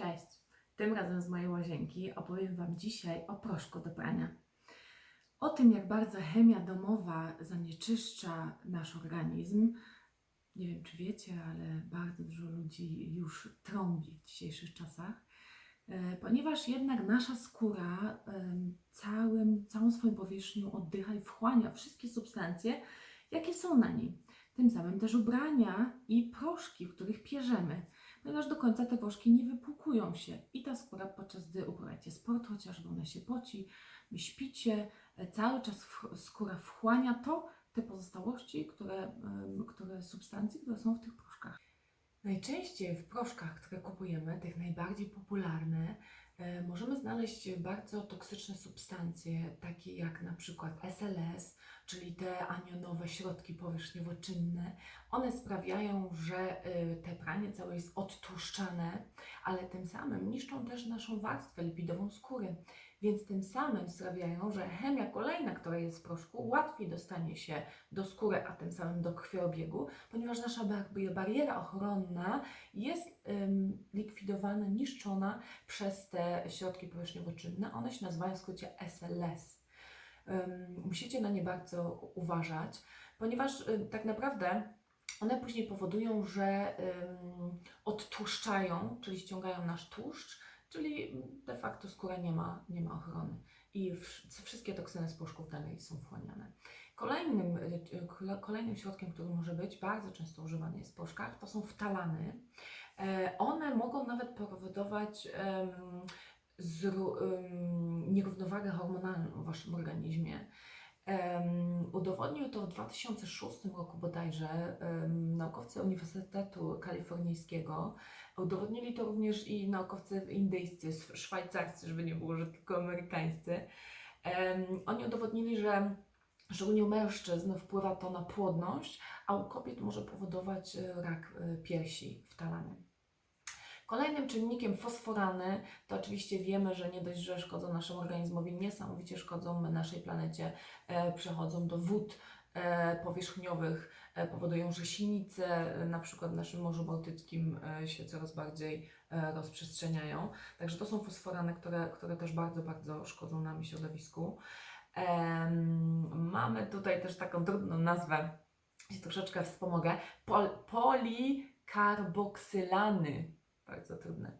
Cześć! Tym razem z mojej łazienki opowiem Wam dzisiaj o proszku do prania. O tym, jak bardzo chemia domowa zanieczyszcza nasz organizm. Nie wiem, czy wiecie, ale bardzo dużo ludzi już trąbi w dzisiejszych czasach, e, ponieważ jednak nasza skóra em, całym, całą swoją powierzchnią oddycha i wchłania wszystkie substancje, jakie są na niej. Tym samym też ubrania i proszki, w których pierzemy ponieważ do końca te proszki nie wypłukują się i ta skóra podczas gdy uprawiacie sport, chociażby ona się poci, śpicie, e, cały czas skóra wchłania to, te pozostałości, które, które substancje, które są w tych proszkach. Najczęściej w proszkach, które kupujemy, tych najbardziej popularne, możemy znaleźć bardzo toksyczne substancje, takie jak na przykład SLS, czyli te anionowe środki powierzchniowo-czynne. One sprawiają, że e, te pranie całe jest odtłuszczane, ale tym samym niszczą też naszą warstwę lipidową skóry. Więc tym samym sprawiają, że chemia kolejna, która jest w proszku, łatwiej dostanie się do skóry, a tym samym do krwiobiegu, ponieważ nasza bar- bariera ochronna jest ym, likwidowana, niszczona przez te środki powierzchniowo-czynne. One się nazywają w skrócie SLS. Ym, musicie na nie bardzo uważać, ponieważ y, tak naprawdę one później powodują, że ym, odtłuszczają, czyli ściągają nasz tłuszcz, czyli de facto skóra nie ma, nie ma ochrony i wsz- wszystkie toksyny z proszków dalej są wchłaniane. Kolejnym, y, y, kole- kolejnym środkiem, który może być bardzo często używany jest w to są wtalany. E, One mogą nawet powodować zru, em, nierównowagę hormonalną w Waszym organizmie. Em, udowodnił to w 2006 roku bodajże em, naukowcy Uniwersytetu Kalifornijskiego. Udowodnili to również i naukowcy indyjscy, szwajcarscy, żeby nie było, że tylko amerykańscy. Em, oni udowodnili, że szczególnie u mężczyzn wpływa to na płodność, a u kobiet może powodować e, rak e, piersi wtalany. Kolejnym czynnikiem fosforany to oczywiście wiemy, że nie dość, że szkodzą naszemu organizmowi, niesamowicie szkodzą naszej planecie, e, przechodzą do wód e, powierzchniowych, e, powodują, że sinice na przykład w naszym Morzu Bałtyckim się coraz bardziej rozprzestrzeniają. Także to są fosforany, które, które też bardzo, bardzo szkodzą nam i środowisku. Mamy tutaj też taką trudną nazwę, się troszeczkę wspomogę, pol, polikarboksylany. Bardzo trudne.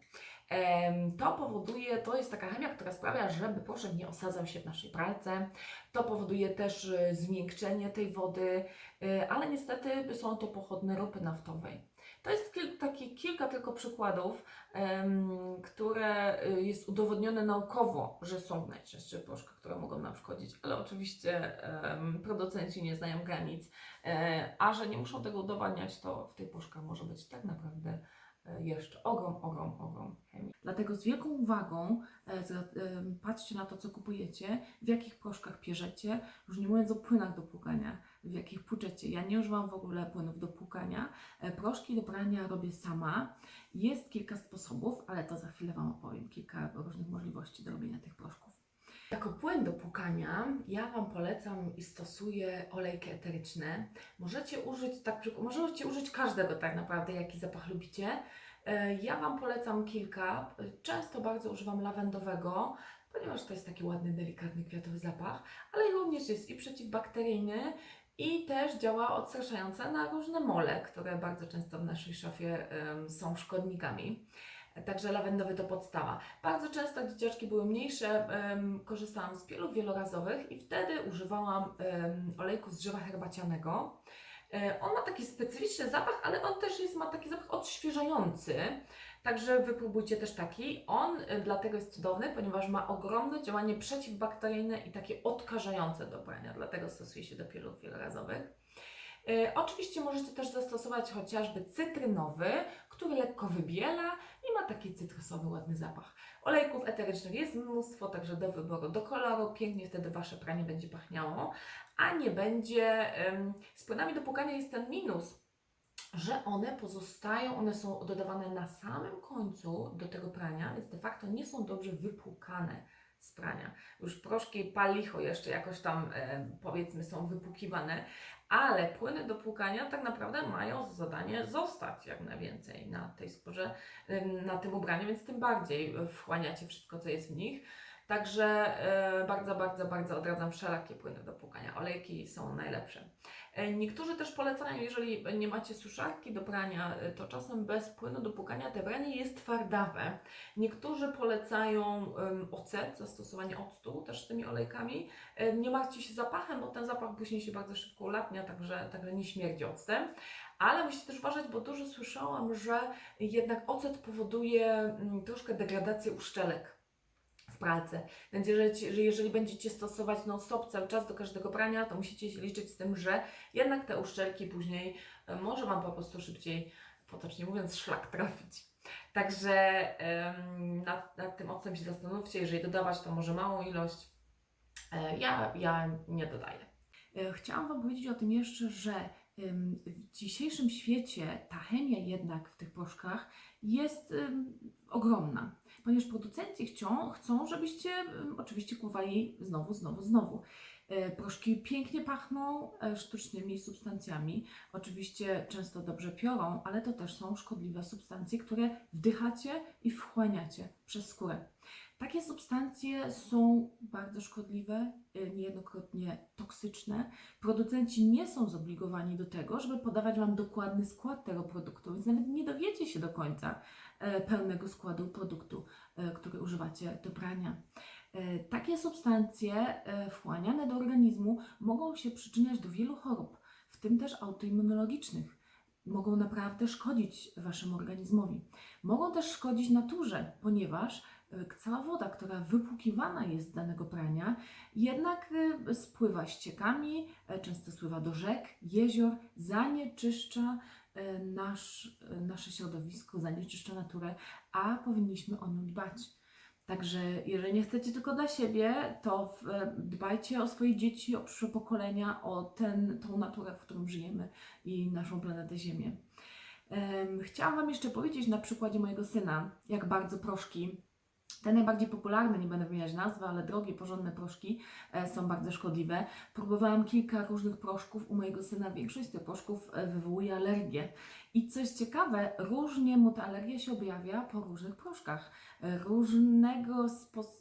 To powoduje, to jest taka chemia, która sprawia, żeby proszek nie osadzał się w naszej pralce. To powoduje też y, zmiękczenie tej wody, y, ale niestety są to pochodne ropy naftowej. To jest kil, takie kilka tylko przykładów, em, które y, jest udowodnione naukowo, że są najczęstsze proszki, które mogą nam szkodzić, ale oczywiście em, producenci nie znają granic, e, a że nie muszą tego udowadniać, to w tych proszkach może być tak naprawdę jeszcze ogrom, ogrom, ogrom chemii. Dlatego z wielką uwagą e, em, patrzcie na to, co kupujecie, w jakich proszkach pierzecie, już nie mówiąc o płynach do płukania, w jakich płuczecie. Ja nie używam w ogóle płynów do płukania. E, Proszki do prania robię sama. Jest kilka sposobów, ale to za chwilę Wam opowiem. Kilka różnych możliwości do robienia tych proszków. Jako płyn do płukania ja Wam polecam i stosuję olejki eteryczne. Możecie użyć, tak, możecie użyć każdego tak naprawdę, jaki zapach lubicie. E, Ja Wam polecam kilka. Często bardzo używam lawendowego, ponieważ to jest taki ładny, delikatny, kwiatowy zapach, ale również jest i przeciwbakteryjny, i też działa odstraszająco na różne mole, które bardzo często w naszej szafie są szkodnikami. Także lawendowy to podstawa. Bardzo często, dzieciaczki były mniejsze, korzystałam z pielów wielorazowych i wtedy używałam olejku z drzewa herbacianego. E, On ma taki specyficzny zapach, ale on też jest, ma taki zapach odświeżający. Także wypróbujcie też taki. On e, dlatego jest cudowny, ponieważ ma ogromne działanie przeciwbakteryjne i takie odkażające do prania. Dlatego stosuje się do pielów wielorazowych. E, Oczywiście możecie też zastosować chociażby cytrynowy, który lekko wybiela ma taki cytrusowy, ładny zapach. Olejków eterycznych jest mnóstwo, także do wyboru, do koloru. Pięknie wtedy Wasze pranie będzie pachniało, a nie będzie... em, Z płynami do płukania jest ten minus, że one pozostają, one są dodawane na samym końcu do tego prania, więc de facto nie są dobrze wypłukane z prania. Już proszki palicho jeszcze jakoś tam e, powiedzmy są wypłukiwane, ale płyny do płukania tak naprawdę mają za zadanie zostać jak najwięcej na tej skórze, em, na tym ubraniu, więc tym bardziej e, wchłaniacie wszystko, co jest w nich. Także e, bardzo, bardzo, bardzo odradzam wszelakie płyny do płukania. Olejki są najlepsze. E, Niektórzy też polecają, jeżeli nie macie suszarki do prania, e, to czasem bez płynu do płukania te pranie jest twardawe. Niektórzy polecają ocet, zastosowanie octu też z tymi olejkami. Nie martwcie się zapachem, bo ten zapach później się bardzo szybko ulatnia, także, także nie śmierdzi octem. Ale musicie też uważać, bo dużo słyszałam, że jednak ocet powoduje mm, troszkę degradację uszczelek w pralce. Więc jeżeli, że jeżeli będziecie stosować non-stop cały czas do każdego prania, to musicie się liczyć z tym, że jednak te uszczelki później e, może Wam po prostu szybciej, potocznie mówiąc, szlak trafić. Także em, nad, nad tym octem się zastanówcie. Jeżeli dodawać, to może małą ilość. E, Ja, ja nie dodaję. E, Chciałam Wam powiedzieć o tym jeszcze, że w dzisiejszym świecie ta chemia jednak w tych proszkach jest ogromna, ponieważ producenci chcą, chcą żebyście oczywiście kuwali znowu, znowu, znowu. E, Proszki pięknie pachną e, sztucznymi substancjami. Oczywiście często dobrze piorą, ale to też są szkodliwe substancje, które wdychacie i wchłaniacie przez skórę. Takie substancje są bardzo szkodliwe, y, niejednokrotnie toksyczne. Producenci nie są zobligowani do tego, żeby podawać Wam dokładny skład tego produktu, więc nawet nie dowiecie się do końca e, pełnego składu produktu, e, który używacie do prania. E, Takie substancje e, wchłaniane do organizmu mogą się przyczyniać do wielu chorób, w tym też autoimmunologicznych. Mogą naprawdę szkodzić Waszemu organizmowi. Mogą też szkodzić naturze, ponieważ e, cała woda, która wypłukiwana jest z danego prania, jednak e, spływa ściekami, e, często spływa do rzek, jezior, zanieczyszcza e, nasz, e, nasze środowisko, zanieczyszcza naturę, a powinniśmy o nią dbać. Także jeżeli nie chcecie tylko dla siebie, to e, dbajcie o swoje dzieci, o przyszłe pokolenia, o ten, tą naturę, w którą żyjemy i naszą planetę Ziemię. Em, Chciałam Wam jeszcze powiedzieć na przykładzie mojego syna, jak bardzo proszki, te najbardziej popularne, nie będę wymieniać nazwy, ale drogie, porządne proszki e, są bardzo szkodliwe. Próbowałam kilka różnych proszków u mojego syna. Większość z tych proszków e, wywołuje alergię. I coś ciekawe, różnie mu ta alergia się objawia po różnych proszkach. E, Różnego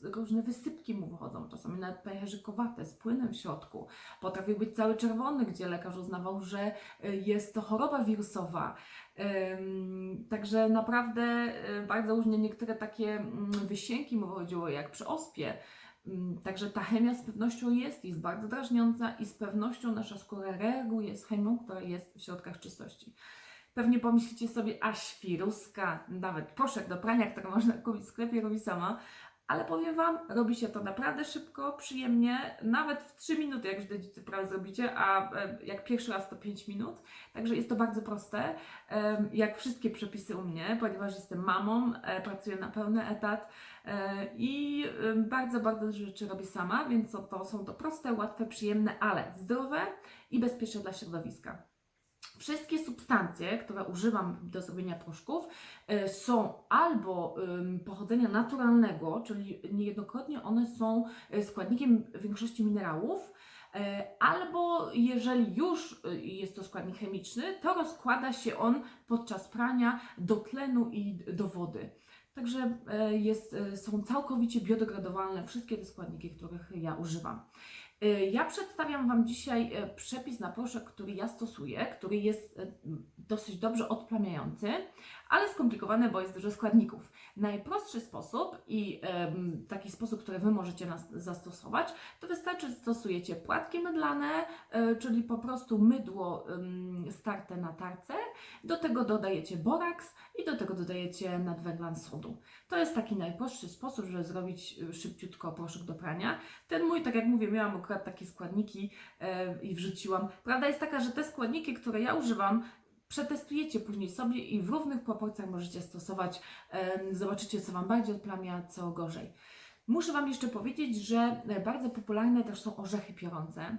różne wysypki mu wychodzą, czasami nawet pęcherzykowate, z płynem w środku. Potrafił być cały czerwony, gdzie lekarz uznawał, że e, jest to choroba wirusowa. Także naprawdę y, bardzo różnie niektóre takie mm, wysięki mu chodziło, jak przy ospie. Ym, Także ta chemia z pewnością jest, jest bardzo drażniąca i z pewnością nasza skóra reaguje z chemią, która jest w środkach czystości. Pewnie pomyślicie sobie, a świruska, nawet proszek do prania, który można kupić w sklepie, robi sama. Ale powiem Wam, robi się to naprawdę szybko, przyjemnie, nawet w 3 minuty, jak już te prawie zrobicie, a e, jak pierwszy raz to 5 minut. Także jest to bardzo proste, jak wszystkie przepisy u mnie, ponieważ jestem mamą, e, pracuję na pełny etat e, i bardzo, bardzo dużo rzeczy robię sama, więc to są to proste, łatwe, przyjemne, ale zdrowe i bezpieczne dla środowiska. Wszystkie substancje, które używam do zrobienia proszków, e, są albo pochodzenia naturalnego, czyli niejednokrotnie one są e, składnikiem większości minerałów, e, albo jeżeli już e, jest to składnik chemiczny, to rozkłada się on podczas prania do tlenu i do wody. Także jest, są całkowicie biodegradowalne wszystkie te składniki, których ja używam. E, Ja przedstawiam Wam dzisiaj e, przepis na proszek, który ja stosuję, który jest e, dosyć dobrze odplamiający, ale skomplikowany, bo jest dużo składników. Najprostszy sposób i em, taki sposób, który Wy możecie nas zastosować, to wystarczy, stosujecie płatki mydlane, e, czyli po prostu mydło em, starte na tarce, do tego dodajecie boraks i do tego dodajecie nadwęglan sodu. To jest taki najprostszy sposób, żeby zrobić e, szybciutko proszek do prania. Ten mój, tak jak mówię, miałam akurat takie składniki e, i wrzuciłam. Prawda jest taka, że te składniki, które ja używam, przetestujecie później sobie i w równych proporcjach możecie stosować. Zobaczycie, co Wam bardziej odplamia, co gorzej. Muszę Wam jeszcze powiedzieć, że e, bardzo popularne też są orzechy piorące.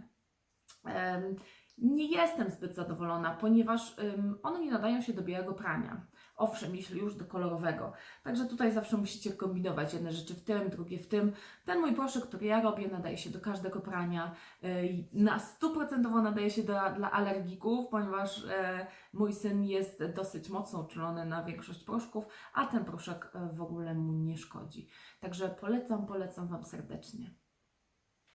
Nie jestem zbyt zadowolona, ponieważ one nie nadają się do białego prania. Owszem, jeśli już do kolorowego. Także tutaj zawsze musicie kombinować jedne rzeczy w tym, drugie w tym. Ten mój proszek, który ja robię, nadaje się do każdego prania. I Na stuprocentowo nadaje się do, dla alergików, ponieważ e, mój syn jest dosyć mocno uczulony na większość proszków, a ten proszek e, w ogóle mu nie szkodzi. Także polecam, polecam Wam serdecznie.